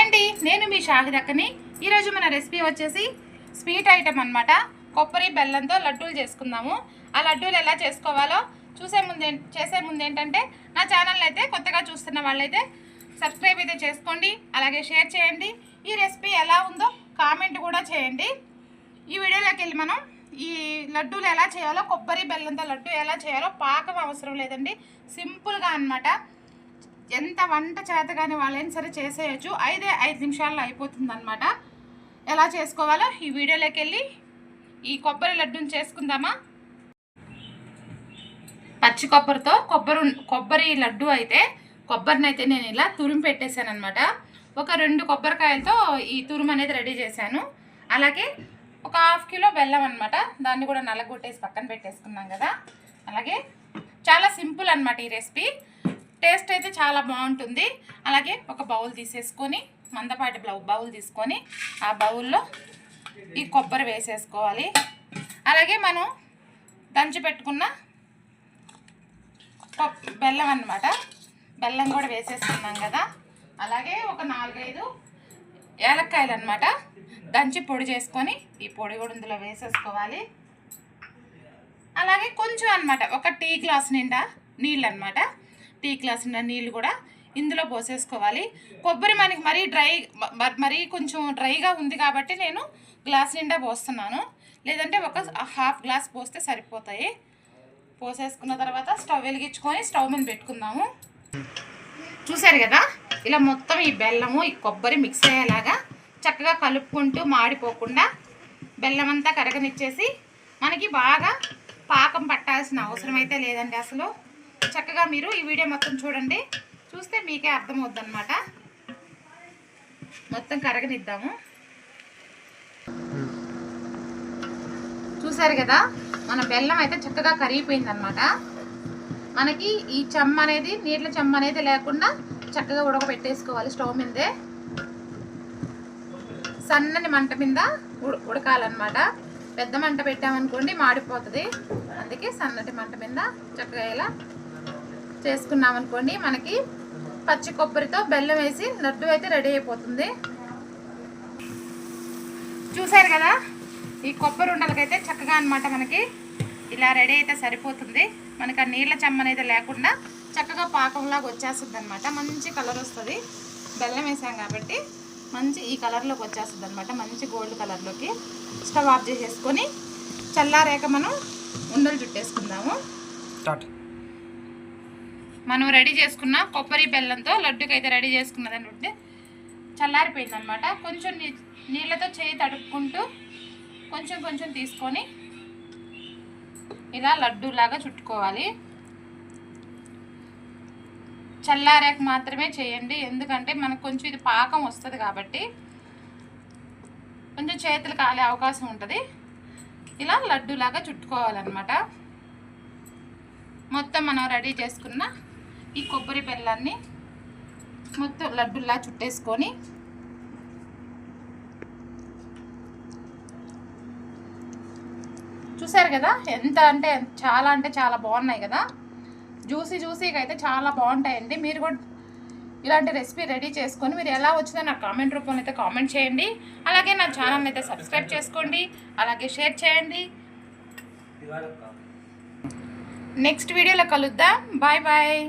Hi అండి నేను మీ షాహిదక్కని ఈరోజు మన రెసిపీ వచ్చేసి స్వీట్ ఐటమ్ అనమాట కొబ్బరి బెల్లంతో లడ్డూలు చేసుకుందాము. ఆ లడ్డూలు ఎలా చేసుకోవాలో చూసే ముందు చేసే ముందు ఏంటంటే నా ఛానల్ అయితే కొత్తగా చూస్తున్న వాళ్ళైతే సబ్స్క్రైబ్ అయితే చేసుకోండి అలాగే షేర్ చేయండి. ఈ రెసిపీ ఎలా ఉందో కామెంట్ కూడా చేయండి. ఈ వీడియోలోకి వెళ్ళి మనం ఈ లడ్డూలు ఎలా చేయాలో కొబ్బరి బెల్లంతో లడ్డు ఎలా చేయాలో పాకం అవసరం లేదండి. సింపుల్గా అనమాట ఎంత వంట చేత కానీ వాళ్ళైనా సరే చేసేయచ్చు. ఐదే ఐదు నిమిషాల్లో అయిపోతుంది అనమాట ఎలా చేసుకోవాలో ఈ వీడియోలోకి వెళ్ళి ఈ కొబ్బరి లడ్డూని చేసుకుందామా? పచ్చి కొబ్బరితో కొబ్బరి కొబ్బరి లడ్డు అయితే కొబ్బరిని అయితే నేను ఇలా తురిమి పెట్టేశాను అనమాట ఒక రెండు కొబ్బరికాయలతో ఈ తురుము అనేది రెడీ చేశాను. అలాగే ఒక హాఫ్ కిలో బెల్లం అనమాట దాన్ని కూడా నల్లగొట్టేసి పక్కన పెట్టేసుకున్నాం కదా. అలాగే చాలా సింపుల్ అనమాట ఈ రెసిపీ. టేస్ట్ అయితే చాలా బాగుంటుంది. అలాగే ఒక బౌల్ తీసేసుకొని మందపాటి బ్లౌ- బౌల్ తీసుకొని ఆ బౌల్లో ఈ కొబ్బరి వేసేసుకోవాలి. అలాగే మనం దంచి పెట్టుకున్న బెల్లం అన్నమాట. బెల్లం కూడా వేసేసుకున్నాం కదా. అలాగే ఒక నాలుగైదు ఏలక్కాయలు అనమాట దంచి పొడి చేసుకొని ఈ పొడి కూడా ఇందులో వేసేసుకోవాలి. అలాగే కొంచెం అన్నమాట. ఒక టీ గ్లాస్ నిండా నీళ్ళు అనమాట టీ గ్లాస్ ఉన్న నీళ్ళు కూడా ఇందులో పోసేసుకోవాలి. కొబ్బరి మనకి మరీ డ్రై మ- మరీ కొంచెం డ్రైగా ఉంది కాబట్టి నేను గ్లాస్ నిండా పోస్తున్నాను. లేదంటే ఒక హాఫ్ గ్లాస్ పోస్తే సరిపోతాయి. పోసేసుకున్న తర్వాత స్టవ్ వెలిగించుకొని స్టవ్ మీద పెట్టుకుందాము. చూసారు కదా? ఇలా మొత్తం ఈ బెల్లము ఈ కొబ్బరి మిక్స్ అయ్యేలాగా చక్కగా కలుపుకుంటూ మాడిపోకుండా బెల్లం అంతా కరగనిచ్చేసి మనకి బాగా పాకం పట్టాల్సిన అవసరం అయితే లేదండి అసలు. చక్కగా మీరు ఈ వీడియో మొత్తం చూడండి. చూస్తే మీకే అర్థమవుద్ది అనమాట మొత్తం కరగనిద్దాము. చూసారు కదా మన బెల్లం అయితే చక్కగా కరిగిపోయింది అనమాట మనకి ఈ చెమ్మ అనేది నీళ్ళ చెమ్మ అనేది లేకుండా చక్కగా ఉడకబెట్టేసుకోవాలి స్టవ్ మీదే. సన్నని మంట మీద ఉడకాలన్నమాట. పెద్ద మంట పెట్టామనుకోండి మాడిపోతుంది. అందుకే సన్నటి మంట మీద చక్కగా ఇలా చేసుకున్నామనుకోండి మనకి పచ్చి కొబ్బరితో బెల్లం వేసి లడ్డు అయితే రెడీ అయిపోతుంది. చూసారు కదా ఈ కొబ్బరి ఉండలకైతే చక్కగా అనమాట మనకి ఇలా రెడీ అయితే సరిపోతుంది. మనకి ఆ నీళ్ళ చెమ్మ అనేది లేకుండా చక్కగా పాకంలాగా వచ్చేస్తుంది అనమాట మంచి కలర్ వస్తుంది. బెల్లం వేసాం కాబట్టి మంచి ఈ కలర్లోకి వచ్చేస్తుంది అనమాట మంచి గోల్డ్ కలర్లోకి. స్టవ్ ఆఫ్ చేసేసుకొని చల్లారాక మనం ఉండలు చుట్టేసుకుందాము. స్టార్ట్. మనం రెడీ చేసుకున్న కొబ్బరి బెల్లంతో లడ్డుకి అయితే రెడీ చేసుకున్నదని ఉంటే చల్లారిపోయింది అనమాట కొంచెం నీ- నీళ్ళతో చేయి తడుపుకుంటూ కొంచెం కొంచెం తీసుకొని ఇలా లడ్డూలాగా చుట్టుకోవాలి. చల్లారాక మాత్రమే చేయండి. ఎందుకంటే మనకు కొంచెం ఇది పాకం వస్తుంది కాబట్టి కొంచెం చేతులు కాలే అవకాశం ఉంటుంది. ఇలా లడ్డూలాగా చుట్టుకోవాలన్నమాట. మొత్తం మనం రెడీ చేసుకున్న ఈ కొబ్బరి బెల్లాన్ని మొత్తం లడ్డులా చుట్టేసుకొని చూసారు కదా? ఎంత అంటే చాలా అంటే చాలా బాగున్నాయి కదా? జ్యూసీ జ్యూసీగా అయితే చాలా బాగుంటాయండి. మీరు కూడా ఇలాంటి రెసిపీ రెడీ చేసుకొని మీరు ఎలా వచ్చిందో నాకు కామెంట్ రూపంలో అయితే కామెంట్ చేయండి. అలాగే నా ఛానల్ అయితే సబ్స్క్రైబ్ చేసుకోండి. అలాగే షేర్ చేయండి. నెక్స్ట్ వీడియోలో కలుద్దాం. Bye bye.